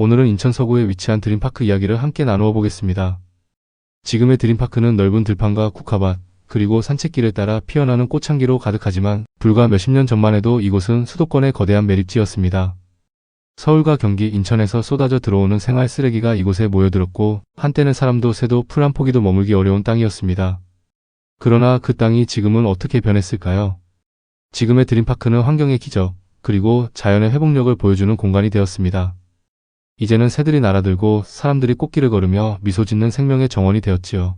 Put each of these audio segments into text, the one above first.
오늘은 인천 서구에 위치한 드림파크 이야기를 함께 나누어 보겠습니다. 지금의 드림파크는 넓은 들판과 국화밭, 그리고 산책길을 따라 피어나는 꽃향기로 가득하지만 불과 몇십 년 전만 해도 이곳은 수도권의 거대한 매립지였습니다. 서울과 경기, 인천에서 쏟아져 들어오는 생활 쓰레기가 이곳에 모여들었고 한때는 사람도 새도 풀 한 포기도 머물기 어려운 땅이었습니다. 그러나 그 땅이 지금은 어떻게 변했을까요? 지금의 드림파크는 환경의 기적, 그리고 자연의 회복력을 보여주는 공간이 되었습니다. 이제는 새들이 날아들고 사람들이 꽃길을 걸으며 미소 짓는 생명의 정원이 되었지요.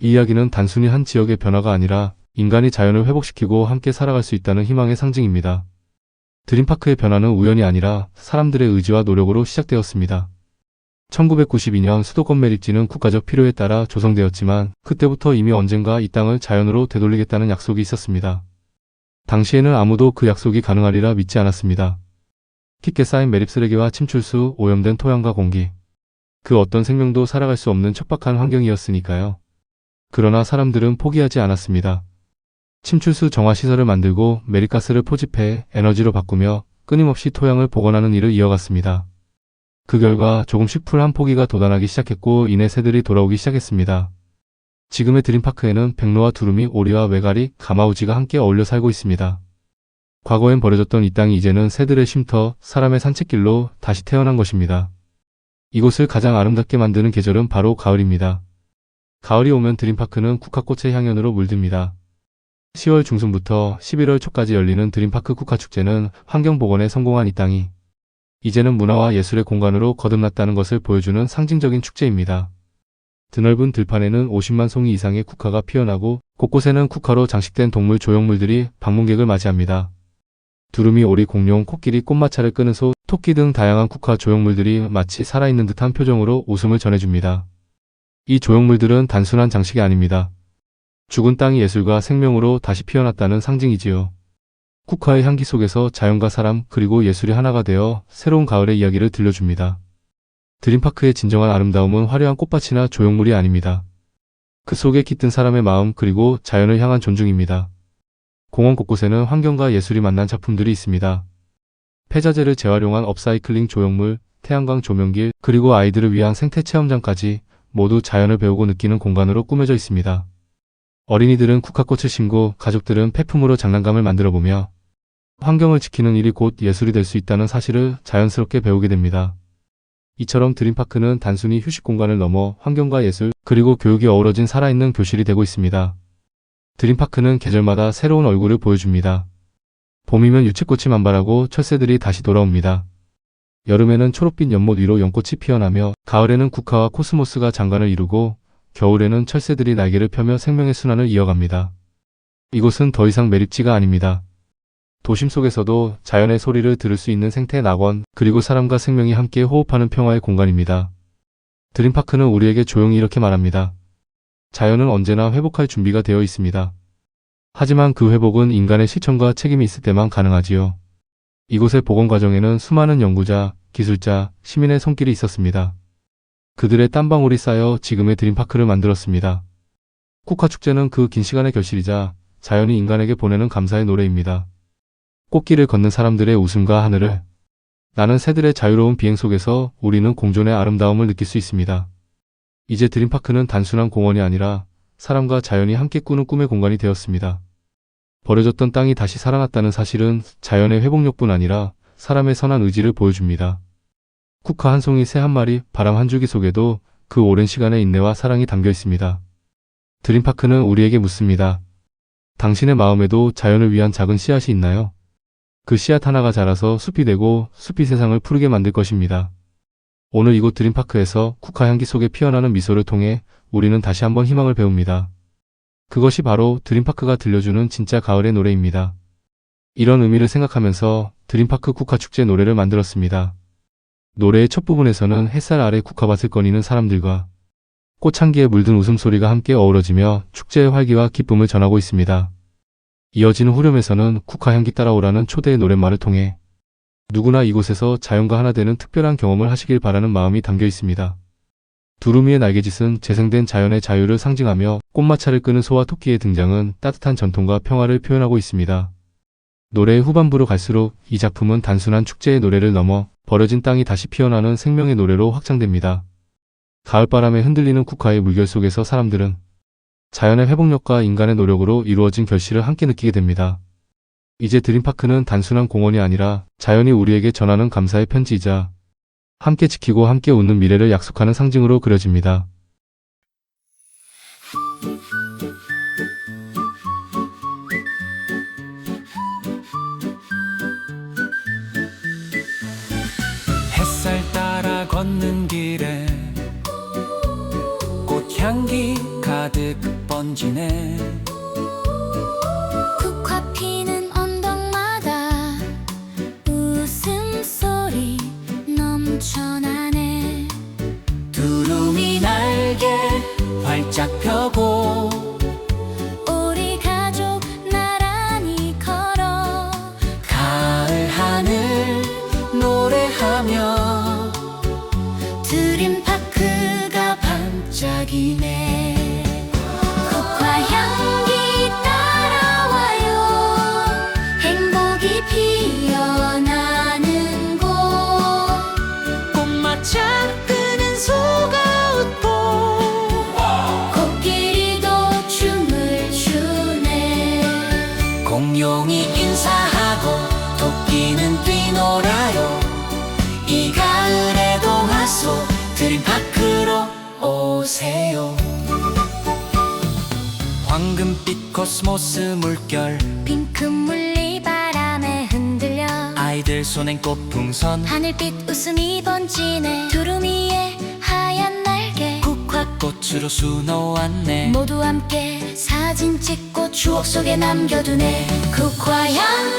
이 이야기는 단순히 한 지역의 변화가 아니라 인간이 자연을 회복시키고 함께 살아갈 수 있다는 희망의 상징입니다. 드림파크의 변화는 우연이 아니라 사람들의 의지와 노력으로 시작되었습니다. 1992년 수도권 매립지는 국가적 필요에 따라 조성되었지만 그때부터 이미 언젠가 이 땅을 자연으로 되돌리겠다는 약속이 있었습니다. 당시에는 아무도 그 약속이 가능하리라 믿지 않았습니다. 깊게 쌓인 매립 쓰레기와 침출수, 오염된 토양과 공기. 그 어떤 생명도 살아갈 수 없는 척박한 환경이었으니까요. 그러나 사람들은 포기하지 않았습니다. 침출수 정화 시설을 만들고 매립가스를 포집해 에너지로 바꾸며 끊임없이 토양을 복원하는 일을 이어갔습니다. 그 결과 조금씩 풀 한 포기가 돋아나기 시작했고 이내 새들이 돌아오기 시작했습니다. 지금의 드림파크에는 백로와 두루미, 오리와 외가리, 가마우지가 함께 어울려 살고 있습니다. 과거엔 버려졌던 이 땅이 이제는 새들의 쉼터, 사람의 산책길로 다시 태어난 것입니다. 이곳을 가장 아름답게 만드는 계절은 바로 가을입니다. 가을이 오면 드림파크는 국화꽃의 향연으로 물듭니다. 10월 중순부터 11월 초까지 열리는 드림파크 국화축제는 환경복원에 성공한 이 땅이 이제는 문화와 예술의 공간으로 거듭났다는 것을 보여주는 상징적인 축제입니다. 드넓은 들판에는 50만 송이 이상의 국화가 피어나고 곳곳에는 국화로 장식된 동물 조형물들이 방문객을 맞이합니다. 두루미, 오리, 공룡, 코끼리, 꽃마차를 끄는 소, 토끼 등 다양한 국화 조형물들이 마치 살아있는 듯한 표정으로 웃음을 전해줍니다. 이 조형물들은 단순한 장식이 아닙니다. 죽은 땅이 예술과 생명으로 다시 피어났다는 상징이지요. 국화의 향기 속에서 자연과 사람 그리고 예술이 하나가 되어 새로운 가을의 이야기를 들려줍니다. 드림파크의 진정한 아름다움은 화려한 꽃밭이나 조형물이 아닙니다. 그 속에 깃든 사람의 마음 그리고 자연을 향한 존중입니다. 공원 곳곳에는 환경과 예술이 만난 작품들이 있습니다. 폐자재를 재활용한 업사이클링 조형물, 태양광 조명길, 그리고 아이들을 위한 생태 체험장까지 모두 자연을 배우고 느끼는 공간으로 꾸며져 있습니다. 어린이들은 국화꽃을 심고 가족들은 폐품으로 장난감을 만들어 보며 환경을 지키는 일이 곧 예술이 될 수 있다는 사실을 자연스럽게 배우게 됩니다. 이처럼 드림파크는 단순히 휴식 공간을 넘어 환경과 예술, 그리고 교육이 어우러진 살아있는 교실이 되고 있습니다. 드림파크는 계절마다 새로운 얼굴을 보여줍니다. 봄이면 유채꽃이 만발하고 철새들이 다시 돌아옵니다. 여름에는 초록빛 연못 위로 연꽃이 피어나며 가을에는 국화와 코스모스가 장관을 이루고 겨울에는 철새들이 날개를 펴며 생명의 순환을 이어갑니다. 이곳은 더 이상 매립지가 아닙니다. 도심 속에서도 자연의 소리를 들을 수 있는 생태 낙원, 그리고 사람과 생명이 함께 호흡하는 평화의 공간입니다. 드림파크는 우리에게 조용히 이렇게 말합니다. 자연은 언제나 회복할 준비가 되어 있습니다. 하지만 그 회복은 인간의 실천과 책임이 있을 때만 가능하지요. 이곳의 복원 과정에는 수많은 연구자, 기술자, 시민의 손길이 있었습니다. 그들의 땀방울이 쌓여 지금의 드림파크를 만들었습니다. 국화축제는 그 긴 시간의 결실이자 자연이 인간에게 보내는 감사의 노래입니다. 꽃길을 걷는 사람들의 웃음과 하늘을 나는 새들의 자유로운 비행 속에서 우리는 공존의 아름다움을 느낄 수 있습니다. 이제 드림파크는 단순한 공원이 아니라 사람과 자연이 함께 꾸는 꿈의 공간이 되었습니다. 버려졌던 땅이 다시 살아났다는 사실은 자연의 회복력뿐 아니라 사람의 선한 의지를 보여줍니다. 국화 한 송이 새 한 마리, 바람 한 줄기 속에도 그 오랜 시간의 인내와 사랑이 담겨 있습니다. 드림파크는 우리에게 묻습니다. 당신의 마음에도 자연을 위한 작은 씨앗이 있나요? 그 씨앗 하나가 자라서 숲이 되고 숲이 세상을 푸르게 만들 것입니다. 오늘 이곳 드림파크에서 국화 향기 속에 피어나는 미소를 통해 우리는 다시 한번 희망을 배웁니다. 그것이 바로 드림파크가 들려주는 진짜 가을의 노래입니다. 이런 의미를 생각하면서 드림파크 국화축제 노래를 만들었습니다. 노래의 첫 부분에서는 햇살 아래 국화밭을 거니는 사람들과 꽃향기에 물든 웃음소리가 함께 어우러지며 축제의 활기와 기쁨을 전하고 있습니다. 이어지는 후렴에서는 국화향기 따라오라는 초대의 노랫말을 통해 누구나 이곳에서 자연과 하나 되는 특별한 경험을 하시길 바라는 마음이 담겨 있습니다. 두루미의 날개짓은 재생된 자연의 자유를 상징하며 꽃마차를 끄는 소와 토끼의 등장은 따뜻한 전통과 평화를 표현하고 있습니다. 노래의 후반부로 갈수록 이 작품은 단순한 축제의 노래를 넘어 버려진 땅이 다시 피어나는 생명의 노래로 확장됩니다. 가을바람에 흔들리는 국화의 물결 속에서 사람들은 자연의 회복력과 인간의 노력으로 이루어진 결실을 함께 느끼게 됩니다. 이제 드림파크는 단순한 공원이 아니라 자연이 우리에게 전하는 감사의 편지이자 함께 지키고 함께 웃는 미래를 약속하는 상징으로 그려집니다. 햇살 따라 걷는 길에 꽃향기 가득 번지네 공룡이 인사하고 토끼는 뛰놀아요. 이 가을에도 와서 드림파크로 오세요. 황금빛 코스모스 물결. 핑크 물리 바람에 흔들려. 아이들 손엔 꽃 풍선. 하늘빛 웃음이 번지네. 두루미의 하얀 날개. 국화꽃으로 수놓았네. 모두 함께 사진 찍고 추억 속에 남겨두네. 국화 향